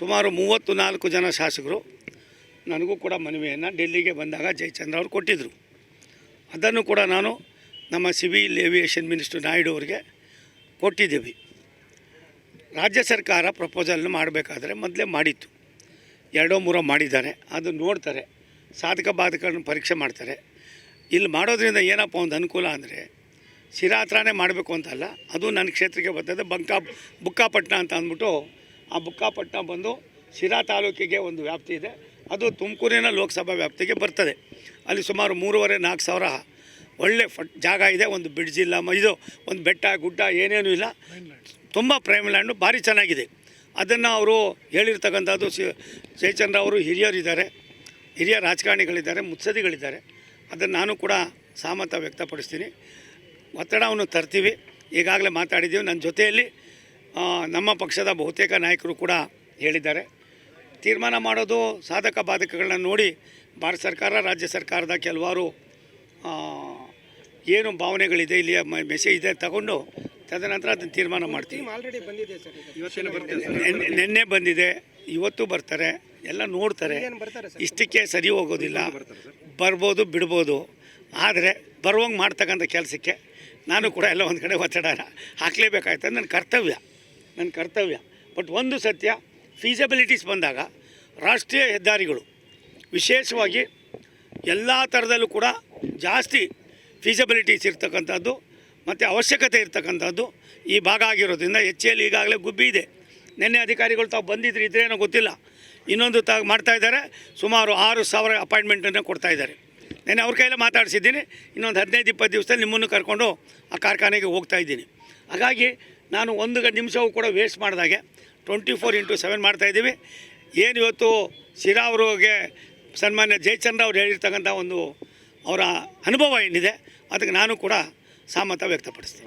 ಸುಮಾರು ಮೂವತ್ತು ನಾಲ್ಕು ಜನ ಶಾಸಕರು ನನಗೂ ಕೂಡ ಮನವಿಯನ್ನು ಡೆಲ್ಲಿಗೆ ಬಂದಾಗ ಜಯಚಂದ್ರ ಅವರು ಕೊಟ್ಟಿದ್ದರು ಅದನ್ನು ಕೂಡ ನಾನು ನಮ್ಮ ಸಿವಿಲ್ ಏವಿಯೇಷನ್ ಮಿನಿಸ್ಟರ್ ನಾಯ್ಡು ಅವರಿಗೆ ಕೊಟ್ಟಿದ್ದೀವಿ. ರಾಜ್ಯ ಸರ್ಕಾರ ಪ್ರಪೋಸಲ್ನ ಮಾಡಬೇಕಾದ್ರೆ ಮೊದಲೇ ಮಾಡಿತ್ತು. ಎರಡೋ ಮೂರೋ ಮಾಡಿದ್ದಾರೆ. ಅದು ನೋಡ್ತಾರೆ. ಸಾಧಕ ಬಾಧಕಗಳನ್ನ ಪರೀಕ್ಷೆ ಮಾಡ್ತಾರೆ. ಇಲ್ಲಿ ಮಾಡೋದ್ರಿಂದ ಏನಪ್ಪ ಒಂದು ಅನುಕೂಲ ಅಂದರೆ ಶಿರಾ ಹತ್ರನೇ ಮಾಡಬೇಕು ಅಂತಲ್ಲ ಅದು ನನ್ನ ಕ್ಷೇತ್ರಕ್ಕೆ ಬರ್ತದೆ. ಬಂಕಾ, ಬುಕ್ಕಾಪಟ್ಟಣ ಅಂತ ಅಂದ್ಬಿಟ್ಟು ಆ ಬುಕ್ಕಾಪಟ್ಟಣ ಬಂದು ಶಿರಾ ತಾಲೂಕಿಗೆ ಒಂದು ವ್ಯಾಪ್ತಿ ಇದೆ. ಅದು ತುಮಕೂರಿನ ಲೋಕಸಭಾ ವ್ಯಾಪ್ತಿಗೆ ಬರ್ತದೆ. ಅಲ್ಲಿ ಸುಮಾರು ಮೂರುವರೆ, ನಾಲ್ಕು ಸಾವಿರ ಒಳ್ಳೆ ಫಟ್ ಜಾಗ ಇದೆ. ಒಂದು ಬ್ರಿಡ್ಜ್ ಇಲ್ಲ ಇದು ಒಂದು ಬೆಟ್ಟ, ಗುಡ್ಡ ಏನೇನೂ ಇಲ್ಲ. ತುಂಬ ಪ್ರೈಮ್ ಲ್ಯಾಂಡು ಭಾರಿ ಚೆನ್ನಾಗಿದೆ. ಅದನ್ನು ಅವರು ಹೇಳಿರ್ತಕ್ಕಂಥದ್ದು ಜಯಚಂದ್ರ ಅವರು ಹಿರಿಯರಿದ್ದಾರೆ. ಹಿರಿಯ ರಾಜಕಾರಣಿಗಳಿದ್ದಾರೆ ಮುತ್ಸದಿಗಳಿದ್ದಾರೆ ಅದನ್ನು ನಾನು ಕೂಡ ಸಹಮತ ವ್ಯಕ್ತಪಡಿಸ್ತೀನಿ. ಒತ್ತಡವನ್ನು ತರ್ತೀವಿ. ಈಗಾಗಲೇ ಮಾತಾಡಿದ್ದೀವಿ. ನನ್ನ ಜೊತೆಯಲ್ಲಿ ನಮ್ಮ ಪಕ್ಷದ ಬಹುತೇಕ ನಾಯಕರು ಕೂಡ ಹೇಳಿದ್ದಾರೆ. ತೀರ್ಮಾನ ಮಾಡೋದು ಸಾಧಕ ಬಾಧಕಗಳನ್ನ ನೋಡಿ ಭಾರತ ಸರ್ಕಾರ ರಾಜ್ಯ ಸರ್ಕಾರದ ಕೆಲವಾರು ಏನು ಭಾವನೆಗಳಿದೆ ಇಲ್ಲಿ ಮೆಸೇಜ್ ಇದೆ ತಗೊಂಡು ತದನಂತರ ಅದನ್ನು ತೀರ್ಮಾನ ಮಾಡ್ತೀವಿ. ನಿನ್ನೆ ಬಂದಿದೆ ಸರ್ ನೆನ್ನೆ ನೆನ್ನೆ ಬಂದಿದೆ ಇವತ್ತು ಬರ್ತಾರೆ ಎಲ್ಲ ನೋಡ್ತಾರೆ. ಏನು ಬರ್ತಾರೆ ಸರ್? ಇಷ್ಟಕ್ಕೆ ಸರಿ ಹೋಗೋದಿಲ್ಲ. ಬರ್ಬೋದು ಬಿಡ್ಬೋದು. ಆದರೆ ಬರುವಂಗೆ ಮಾಡ್ತಕ್ಕಂಥ ಕೆಲಸಕ್ಕೆ ನಾನು ಕೂಡ ಎಲ್ಲ ಒಂದು ಕಡೆ ಒತ್ತಡ ಹಾಕಲೇಬೇಕಾಯ್ತು ನನ್ನ ಕರ್ತವ್ಯ. ನನ್ನ ಕರ್ತವ್ಯ. ಬಟ್ ಒಂದು ಸತ್ಯ ಫೀಸಬಿಲಿಟೀಸ್ ಬಂದಾಗ ರಾಷ್ಟ್ರೀಯ ಹೆದ್ದಾರಿಗಳು ವಿಶೇಷವಾಗಿ ಎಲ್ಲ ಥರದಲ್ಲೂ ಕೂಡ ಜಾಸ್ತಿ ಫೀಸಬಿಲಿಟೀಸ್ ಇರ್ತಕ್ಕಂಥದ್ದು ಮತ್ತು ಅವಶ್ಯಕತೆ ಇರ್ತಕ್ಕಂಥದ್ದು ಈ ಭಾಗ ಆಗಿರೋದ್ರಿಂದ ಹೆಚ್ಚಲ್ಲಿ ಈಗಾಗಲೇ ಗುಬ್ಬಿ ಇದೆ. ನಿನ್ನೆ ಅಧಿಕಾರಿಗಳು ತಾವು ಬಂದಿದ್ರು ಇದ್ರೇನೋ ಗೊತ್ತಿಲ್ಲ. ಇನ್ನೊಂದು ತ ಮಾಡ್ತಾ ಇದ್ದಾರೆ, ಸುಮಾರು ಆರು ಸಾವಿರ ಅಪಾಯಿಂಟ್ಮೆಂಟನ್ನು ಕೊಡ್ತಾ ಇದ್ದಾರೆ. ನೆನ್ನೆ ಅವ್ರ ಕೈಯಲ್ಲಿ ಮಾತಾಡಿಸಿದ್ದೀನಿ, ಇನ್ನೊಂದು ಹದಿನೈದು, ಇಪ್ಪತ್ತು ದಿವಸದಲ್ಲಿ ನಿಮ್ಮನ್ನು ಕರ್ಕೊಂಡು ಆ ಕಾರ್ಖಾನೆಗೆ ಹೋಗ್ತಾ ಇದ್ದೀನಿ. ಹಾಗಾಗಿ ನಾನು ಒಂದು ನಿಮಿಷವೂ ಕೂಡ ವೇಸ್ಟ್ ಮಾಡಿದಾಗೆ. ಟ್ವೆಂಟಿ ಫೋರ್ ಇಂಟು ಸೆವೆನ್ ಮಾಡ್ತಾಯಿದ್ದೀವಿ ಏನು ಇವತ್ತು ಶಿರಾ ಅವ್ರಿಗೆ ಸನ್ಮಾನ್ಯ ಜಯಚಂದ್ರ ಅವ್ರು ಹೇಳಿರ್ತಕ್ಕಂಥ ಒಂದು ಅವರ ಅನುಭವ ಏನಿದೆ, ಅದಕ್ಕೆ ನಾನು ಕೂಡ ಸಹಮತ ವ್ಯಕ್ತಪಡಿಸ್ತೀನಿ.